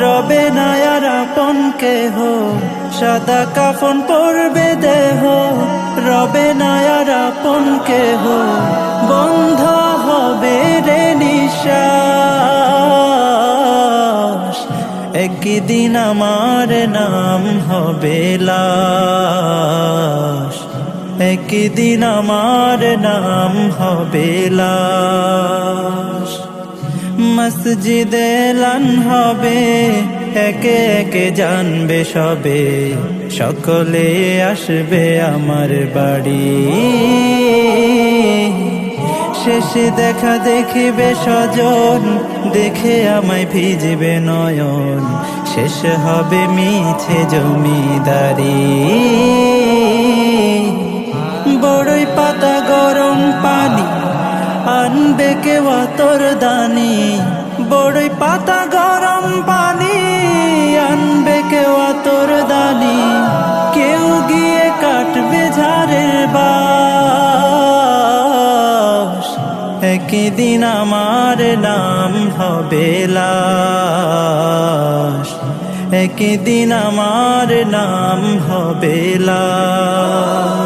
রবে নায়ার আপন কেহ, সাদা কাফন পরবে দেহ। রবে নায়ার আপন কেহ, বন্ধ হবে রে নিশ্বাস। একদিন আমার নাম হবে লাশ। একদিন আমার নাম হবে লাশ। মসজিদে লান হবে। একে একে জানবে সবে। সকলে আসবে আমার বাড়ি। শেষে দেখা দেখিবে স্বজন, দেখে আমায় ভিজবে নয়ন। শেষ হবে মিছে জমিদারি। কেউ তোর দানি, বড়ই পাতা গরম পানি, আনবে কেউ তোর দানি, কেউ গিয়ে কাটবে ঝাড়ের বাস। একদিন আমার নাম হবে লাশ, একদিন আমার নাম হবে লাশ।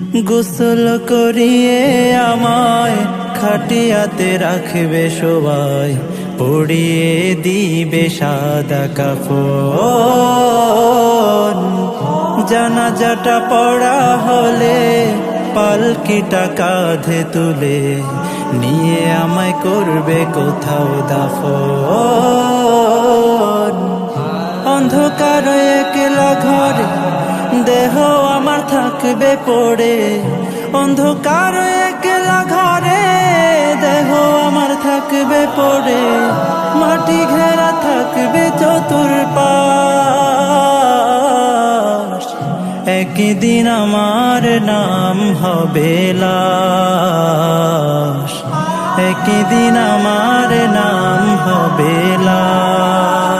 গোসল করিয়ে আমায় খাটিয়াতে রাখবে সবাই। পড়িয়ে দিবে সাদা কাফন। জানাজাটা পড়া হলে পালকিটা কাঁধে তুলে নিয়ে আমায় করবে কোথাও দাফন। অন্ধকার একলা ঘরে দেহ আমার থাকবে পড়ে। অন্ধকার একলা ঘরে দেহ আমার থাকবে পড়ে। মাটি ঘেরা থাকবে চতুর একদিন আমার নাম হবে লাশ। একদিন আমার নাম হবে লাশ।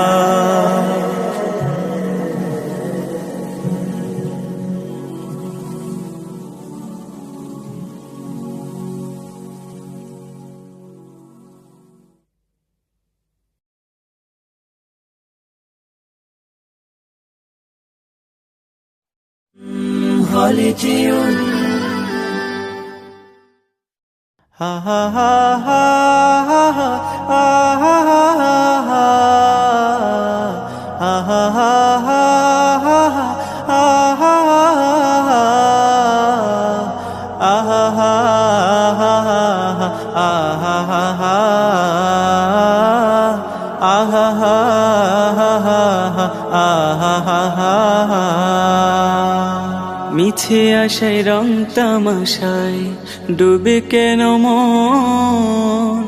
legion. Ha ha ha ha ha. মিছে আশায় রং তামাশায় ডুবে কেন মন?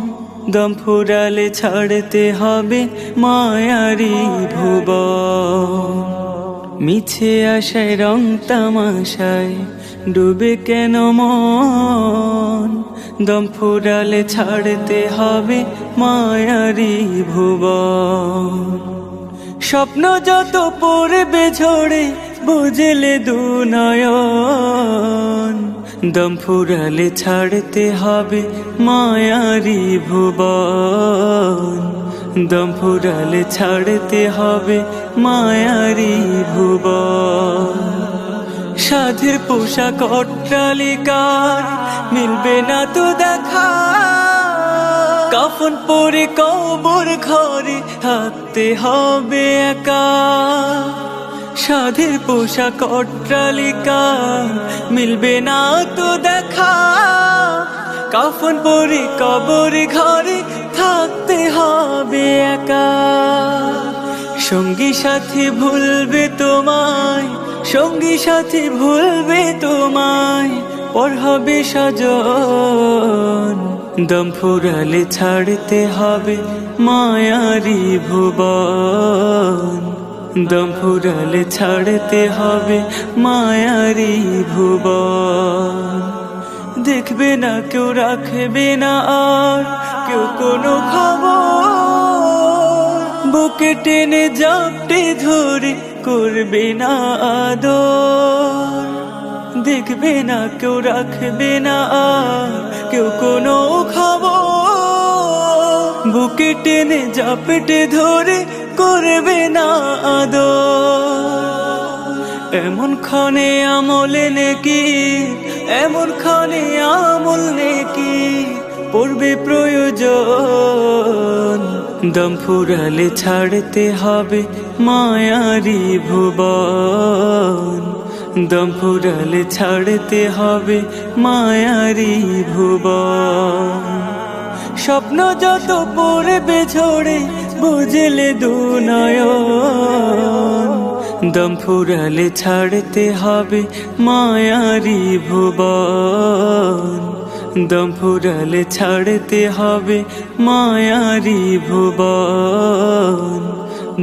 দম ফুরালে ছাড়তে হবে মায়ারি ভুব মিছে আশায় রং তামাশায় ডুবে কেন মন? দম ফুরালে ছাড়তে হবে মায়ারি ভুব স্বপ্ন যত পড়বে ঝরে বুঝলে দু নয়ন। দম ফুরালে ছাড়তে হবে মায়ারি ভুবন। দম ফুরালে ছাড়তে হবে মায়ারি ভুবন। সাধের পোশাক অট্টালিকার, মিলবে না তো দেখা। কাফন পরে কবর ঘরে থাকতে হবে একা। সাধের পোশাক অট্টালিকা। মিলবে না তো দেখা। কাফন পরে কবর ঘরে থাকতে হবে একা। সঙ্গী সাথী ভুলবে তোমায়, সঙ্গী সাথী ভুলবে তোমায়। পর হবে সাজন, দম ফুরালে ছাড়তে হবে মায়ারি ভুবন। দম ফুরালে ছাড়তে হবে মায়ারি ভুবন। দেখবে না কেউ, রাখবে না আর কেউ কোনো খবর। বুকে টেনে জাপটে ধরে করবে না আদর। দেখবে না কেউ, রাখবে না আর কেউ কোনো খবর। বুকে টেনে জাপটে ধরে করবে না আদর। এমন ক্ষণে আমলে নেকি, এমন ক্ষণে আমল নেকি, পড়বে প্রয়োজন। দম ফুরালে ছাড়তে হবে মায়ারি ভুবন। দম ফুরালে ছাড়তে হবে মায়ারি ভুবন। স্বপ্ন যত পড়বে ঝরে বুঝলে দু নয়ন। দম ফুরালে ছাড়তে হবে মায়ারি ভুবন। দম ফুরালে ছাড়তে হবে মায়ারি ভুবন।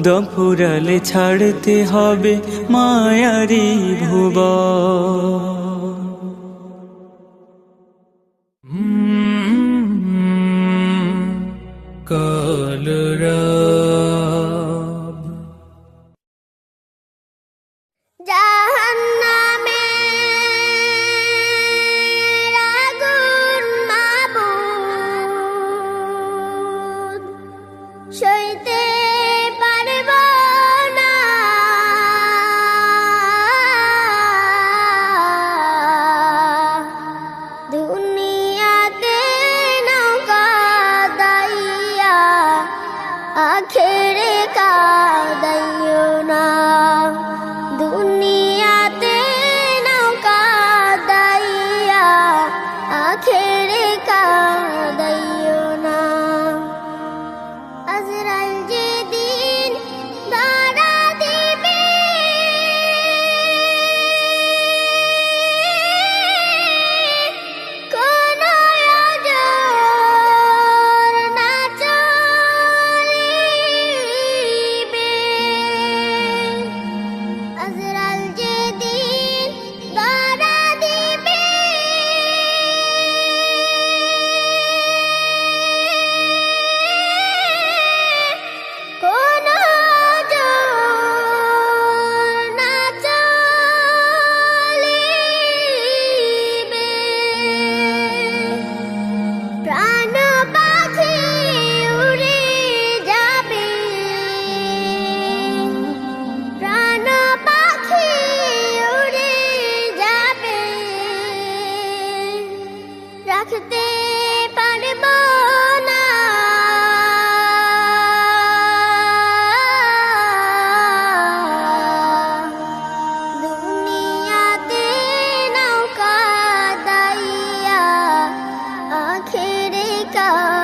দম ফুরালে ছাড়তে হবে মায়ারি ভুবন। का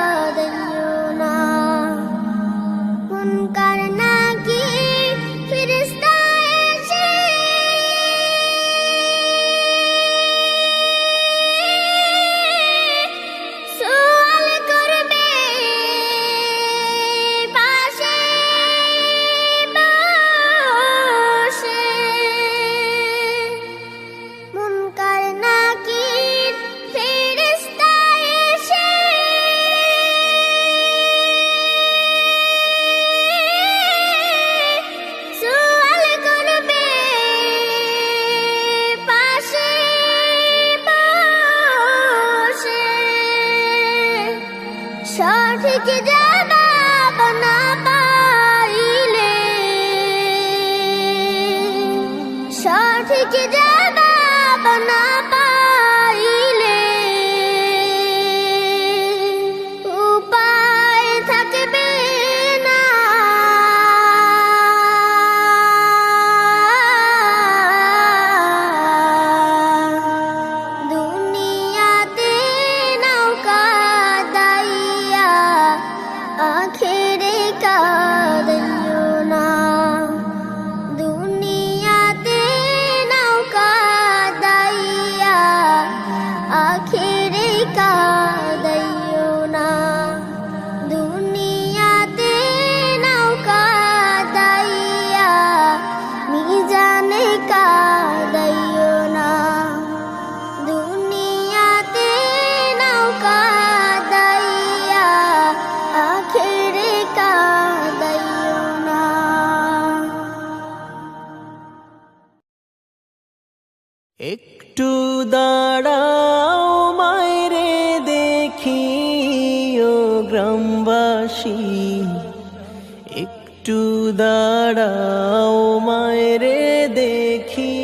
দাঁড়াও, মায়রে দেখি।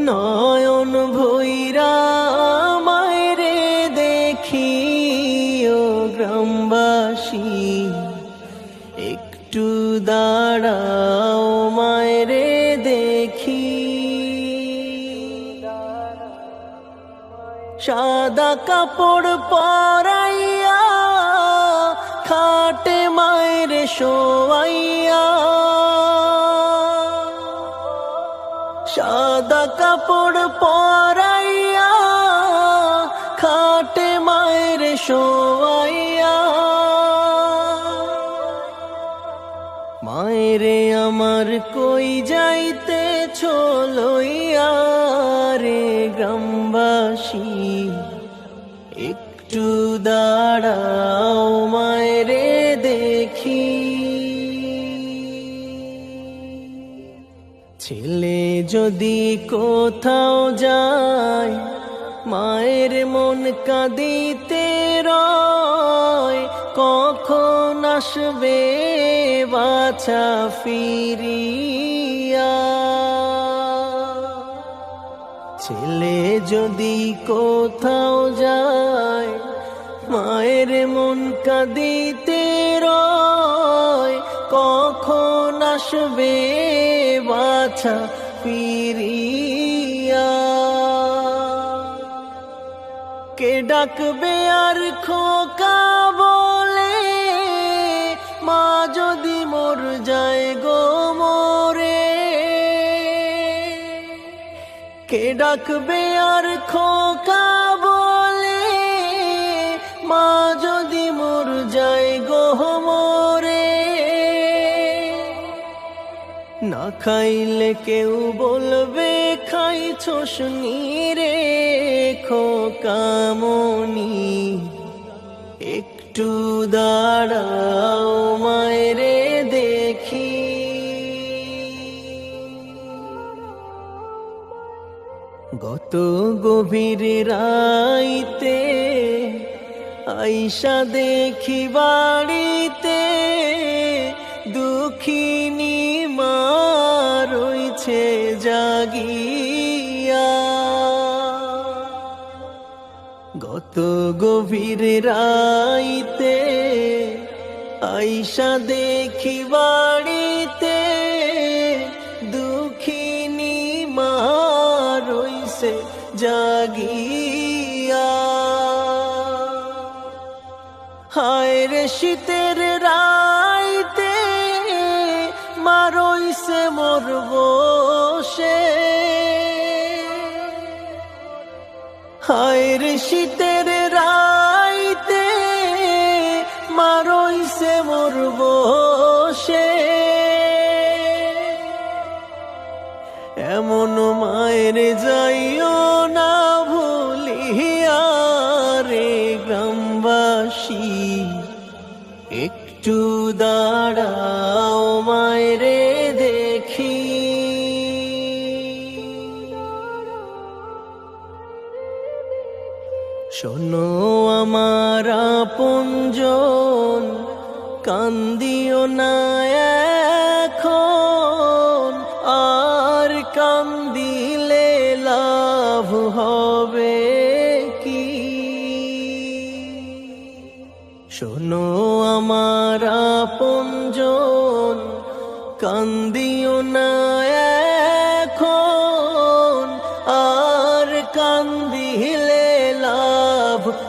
নয়ন ভৈরা মায়রে দেখি ও গ্রামবাসী। একটু দাঁড়াও, মায়রে দেখি। সাদা কাপড় পরাইয়া শোয়াইয়া সাদা কাপড় পরাইয়া খাটে মায়ের শোয়াইয়া মায়েরে আমার কই যাইতে ছেলে যদি কোথাও যায়, মায়ের মন কাঁদিতে রয়, কখন আসবে বাছা ফিরিয়া? ছেলে যদি কোথাও যায়, মায়ের মন কাঁদিতে রয়, কখন আসবে বাছা ফিরিয়া। কে ডাকবে আর খোকা বলে? মা যদি মোর যায় গো মোরে। কে ডাকবে আর খোকা বলে? মা যদি মোর যায় গো মোরে। খাইলে কেউ বলবে খাইছস রে খোকামনি একটু দাঁড়াও মায়েরে দেখি। গত গভীর রাইতে আইসা দেখি বাড়িতে রইছে জাগিয়া। গত গভীর রাইতে আইসা দেখি বাড়িতে, দুঃখিনী মা রইছে জাগিয়া। হায় রে শীতের হায় রে শীতের রাইতে মারইছে মরব সে। এমন মায়ের যাইও শোনো আমার আপনজন কান্দিও না এখন। আর কান্দিলে লাভ হবে।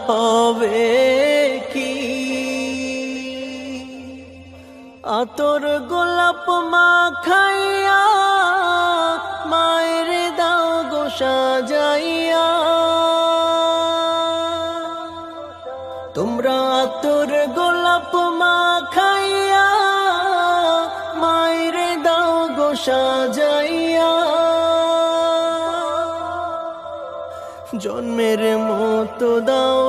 হবে কি? আতর গোলাপ মা খাইয়া মায়ের দাও গো সাজাইয়া। তোমরা আতর গোলাপ মা খাইয়া মায়ের দাও গো সাজাইয়া। জন্মের মতো দাও